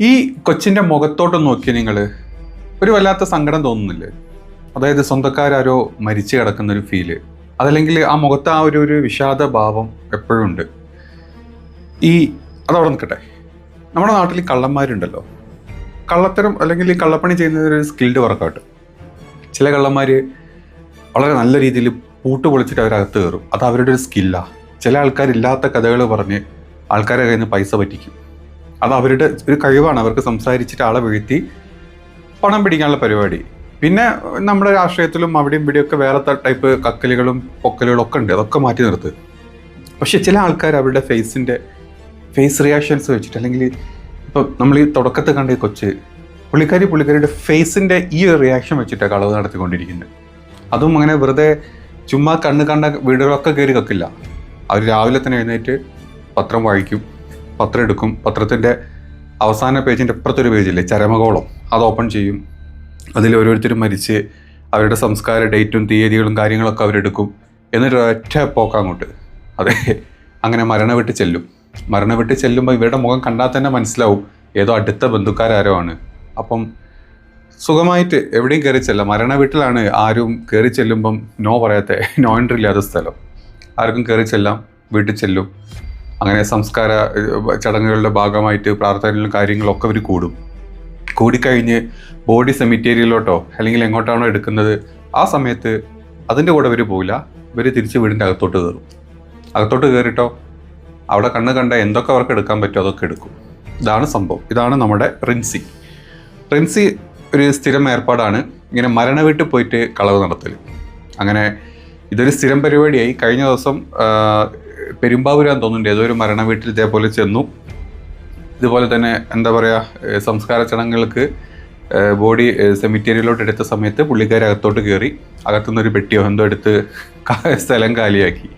ഈ കൊച്ചിന്റെ മുഖത്തോട്ട് നോക്കി നിങ്ങൾ ഒരു വല്ലാത്ത സങ്കടം തോന്നുന്നില്ലേ? അതായത് സ്വന്തക്കാരോ മരിച്ചു കിടക്കുന്ന ഒരു ഫീൽ അതല്ലെങ്കിൽ ആ മുഖത്ത് ആ ഒരു ഒരു വിഷാദ ഭാവം എപ്പോഴും ഉണ്ട്. ഈ അതവിടെ നിൽക്കട്ടെ. നമ്മുടെ നാട്ടിൽ കള്ളന്മാരുണ്ടല്ലോ. കള്ളത്തരം അല്ലെങ്കിൽ ഈ കള്ളപ്പണി ചെയ്യുന്നത് ഒരു സ്കിൽഡ് വർക്കൗട്ട് ചില കള്ളന്മാർ വളരെ നല്ല രീതിയിൽ പൂട്ട് പൊളിച്ചിട്ട് അവരകത്ത് കയറും. അത് അവരുടെ ഒരു സ്കില്ലാണ് ചില ആൾക്കാരില്ലാത്ത കഥകൾ പറഞ്ഞ് ആൾക്കാരെ കയ്യിൽ നിന്ന് പൈസ പറ്റിക്കും. അത് അവരുടെ ഒരു കഴിവാണ്. അവർക്ക് സംസാരിച്ചിട്ട് ആളെ വീഴ്ത്തി പണം പിടിക്കാനുള്ള പരിപാടി. പിന്നെ നമ്മുടെ രാഷ്ട്രീയത്തിലും അവിടെയും ഇവിടെയൊക്കെ വേറെ ടൈപ്പ് കക്കലുകളും പൊക്കലുകളും ഒക്കെ ഉണ്ട്. അതൊക്കെ മാറ്റി നിർത്ത്. പക്ഷെ ചില ആൾക്കാർ അവരുടെ ഫേസിന്റെ ഫേസ് റിയാക്ഷൻസ് വെച്ചിട്ട് അല്ലെങ്കിൽ ഇപ്പം നമ്മൾ ഈ തുടക്കത്തിൽ കണ്ട കൊച്ച് പുള്ളിക്കാരി പുള്ളിക്കാരിയുടെ ഫേസിന്റെ ഈ ഒരു റിയാക്ഷൻ വെച്ചിട്ടാണ് കളവ് നടത്തിക്കൊണ്ടിരിക്കുന്നത് അതും അങ്ങനെ വെറുതെ ചുമ്മാ കണ്ണ് കണ്ട വീടുകളൊക്കെ കയറി കക്കില്ല. അവർ രാവിലെ തന്നെ എഴുന്നേറ്റ് പത്രം വായിക്കും. പത്രം എടുക്കും. പത്രത്തിന്റെ അവസാന പേജിന്റെ അപ്പുറത്തൊരു പേജില്ലേ ചരമകോളം. അത് ഓപ്പൺ ചെയ്യും. അതിൽ ഓരോരുത്തരും മരിച്ച് അവരുടെ സംസ്കാര ഡേറ്റും തീയതികളും കാര്യങ്ങളൊക്കെ അവരെടുക്കും. എന്നിട്ട് ഒറ്റ പോക്ക് അങ്ങോട്ട്. അതെ അങ്ങനെ മരണ വിട്ട് ചെല്ലും. മരണ വിട്ട് ചെല്ലുമ്പോൾ ഇവരുടെ മുഖം കണ്ടാൽ തന്നെ മനസ്സിലാവും ഏതോ അടുത്ത ബന്ധുക്കാരോ ആണ്. അപ്പം സുഖമായിട്ട് എവിടെയും കയറി ചെല്ലാം. മരണ വീട്ടിലാണ് ആരും കയറി ചെല്ലുമ്പം നോ പറയാത്ത നോ എൻട്രി ഇല്ലാത്ത സ്ഥലം. ആർക്കും കയറി ചെല്ലാം വീട്ടിൽ ചെല്ലും. അങ്ങനെ സംസ്കാര ചടങ്ങുകളുടെ ഭാഗമായിട്ട് പ്രാർത്ഥനകളും കാര്യങ്ങളൊക്കെ അവർ കൂടും. കൂടിക്കഴിഞ്ഞ് ബോഡി സെമിറ്റേരിയലോട്ടോ അല്ലെങ്കിൽ എങ്ങോട്ടാണോ എടുക്കുന്നത് ആ സമയത്ത് അതിന്റെ കൂടെ ഇവർ പോവില്ല. ഇവർ തിരിച്ച് വീടിന്റെ അകത്തോട്ട് കയറും. അകത്തോട്ട് കയറിട്ടോ അവിടെ കണ്ണ് കണ്ട എന്തൊക്കെ അവർക്ക് എടുക്കാൻ പറ്റുമോ അതൊക്കെ എടുക്കും. ഇതാണ് സംഭവം. ഇതാണ് നമ്മുടെ റിൻസി. റിൻസി ഒരു സ്ഥിരം ഏർപ്പാടാണ്. ഇങ്ങനെ മരണ വീട്ടിൽ പോയിട്ട് കളവ് നടത്തൽ അങ്ങനെ ഇതൊരു സ്ഥിരം പരിപാടിയായി. കഴിഞ്ഞ ദിവസം പെരുമ്പാവൂരാന്ന് തോന്നുന്നുണ്ട്. ഏതോ ഒരു മരണ വീട്ടിൽ ഇതേപോലെ ചെന്നു. ഇതുപോലെ തന്നെ എന്താ പറയുക സംസ്കാര ചടങ്ങുകൾക്ക് ബോഡി സെമിറ്റേരിയലോട്ട് എടുത്ത സമയത്ത് പുള്ളിക്കാരി അകത്തോട്ട് കയറി അകത്തുനിന്ന് ഒരു പെട്ടിയോ എന്തോ എടുത്ത് സ്ഥലം കാലിയാക്കി.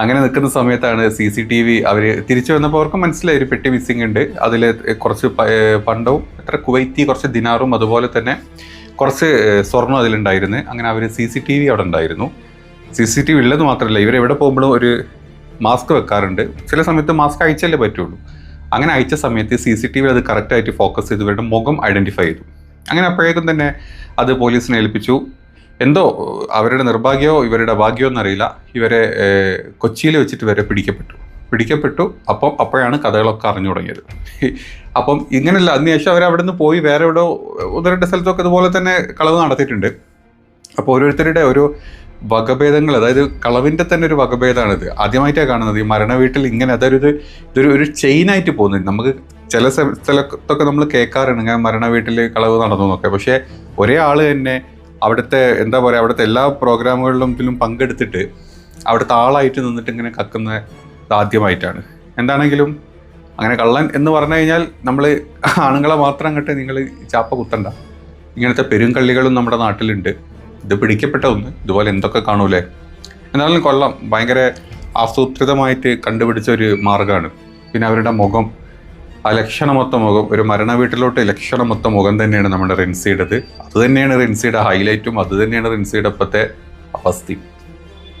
അങ്ങനെ നിൽക്കുന്ന സമയത്താണ് സി സി ടി വി അവർ തിരിച്ചു വന്നപ്പോൾ അവർക്ക് മനസ്സിലായി ഒരു പെട്ടി മിസ്സിംഗ് ഉണ്ട്. അതിൽ കുറച്ച് പണ്ടവും എത്ര കുവൈത്തി കുറച്ച് ദിനാറും അതുപോലെ തന്നെ കുറച്ച് സ്വർണം അതിലുണ്ടായിരുന്നു. അങ്ങനെ അവർ സി സി ടി വി അവിടെ ഉണ്ടായിരുന്നു. സി സി ടി വി ഉള്ളത് മാത്രമല്ല ഇവർ എവിടെ പോകുമ്പോഴും ഒരു മാസ്ക് വെക്കാറുണ്ട്. ചില സമയത്ത് മാസ്ക് അയച്ചല്ലേ പറ്റുള്ളൂ. അങ്ങനെ അയച്ച സമയത്ത് സി സി ടി വി അത് കറക്റ്റായിട്ട് ഫോക്കസ് ചെയ്ത് ഇവരുടെ മുഖം ഐഡന്റിഫൈ ചെയ്തു. അങ്ങനെ അപ്പോഴേക്കും തന്നെ അത് പോലീസിനെ ഏൽപ്പിച്ചു. എന്തോ അവരുടെ നിർഭാഗ്യമോ ഇവരുടെ ഭാഗ്യമോ എന്നറിയില്ല. ഇവരെ കൊച്ചിയിൽ വെച്ചിട്ട് വരെ പിടിക്കപ്പെട്ടു. പിടിക്കപ്പെട്ടു. അപ്പം അപ്പോഴാണ് കഥകളൊക്കെ അറിഞ്ഞു തുടങ്ങിയത്. അപ്പം ഇങ്ങനെയല്ല അതിനുശേഷം അവർ അവിടെ നിന്ന് പോയി വേറെ എവിടെ ഒന്ന് രണ്ട് സ്ഥലത്തൊക്കെ ഇതുപോലെ തന്നെ കളവ് നടത്തിയിട്ടുണ്ട്. അപ്പോൾ ഓരോരുത്തരുടെ ഓരോ വകഭേദങ്ങൾ അതായത് കളവിന്റെ തന്നെ ഒരു വകഭേദമാണിത്. ആദ്യമായിട്ടാണ് കാണുന്നത്. ഈ മരണ വീട്ടിൽ ഇങ്ങനെ അതൊരു ഇത് ഇതൊരു ഒരു ചെയിനായിട്ട് പോകുന്നുണ്ട് നമുക്ക് ചില സ്ഥലത്തൊക്കെ നമ്മൾ കേൾക്കാറുണ്ട് ഇങ്ങനെ മരണ വീട്ടിൽ കളവ് നടന്നു എന്നൊക്കെ. പക്ഷേ ഒരേ ആൾ തന്നെ അവിടുത്തെ എന്താ പറയുക അവിടുത്തെ എല്ലാ പ്രോഗ്രാമുകളിലും ഇതിലും പങ്കെടുത്തിട്ട് അവിടുത്തെ ആളായിട്ട് നിന്നിട്ട് ഇങ്ങനെ കക്കുന്ന ആദ്യമായിട്ടാണ്. എന്താണെങ്കിലും അങ്ങനെ കള്ളൻ എന്ന് പറഞ്ഞു കഴിഞ്ഞാൽ നമ്മൾ ആണുങ്ങളെ മാത്രം അങ്ങോട്ട് നിങ്ങൾ ചാപ്പ കുത്തണ്ട. ഇങ്ങനത്തെ പെരുങ്കള്ളികളും നമ്മുടെ നാട്ടിലുണ്ട്. ഇത് പിടിക്കപ്പെട്ട ഒന്ന്. ഇതുപോലെ എന്തൊക്കെ കാണൂലേ? എന്നാലും കൊള്ളാം. ഭയങ്കര ആസൂത്രിതമായിട്ട് കണ്ടുപിടിച്ച ഒരു മാർഗമാണ് പിന്നെ അവരുടെ മുഖം ആ ലക്ഷണമൊത്ത മുഖം ഒരു മരണ വീട്ടിലോട്ട് ലക്ഷണമൊത്ത മുഖം തന്നെയാണ് നമ്മുടെ റിൻസിയുടേത്. അത് തന്നെയാണ് റിൻസിയുടെ ഹൈലൈറ്റും അത് തന്നെയാണ് റിൻസിയുടെ ഇപ്പോഴത്തെ അവസ്ഥയും.